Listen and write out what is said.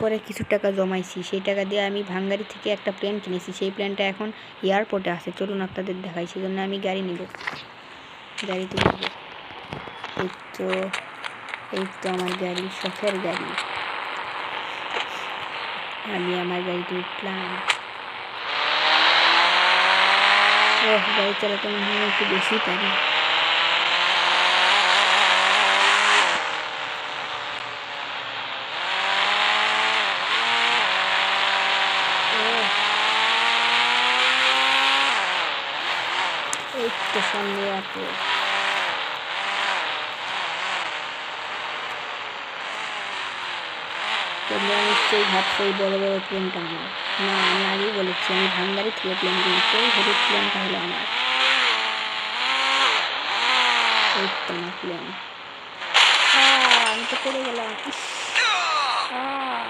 করে কিছু টাকা জমাইছি, সেই টাকা দিয়ে আমি ভাঙ্গারি থেকে একটা প্লেন কিনেছি। সেই প্লেনটা এখন এয়ারপোর্টে আছে। চলুন আপনাদের দেখাই সেই জন্য আমি গাড়ি নিব। গাড়িতে নিব। এই তো এই তো আমার গাড়ি, শখের গাড়ি। আমি আমার গাড়িতে উঠলাম। গাড়ি চালাতে মনে হয় একটু বেশি পারি। তো সামনে এয়ারপোর্ট তোমরা নিশ্চয়ই ভাবছ এই বড় বড় প্লেনটা না, আমি আগেই বলেছি, আমি ভাঙ্গারি থেকে প্লেন কিনেছি ওই হলুদ প্লেনটা হলো আমার। এই প্লেন আমি তো পড়ে গেলাম।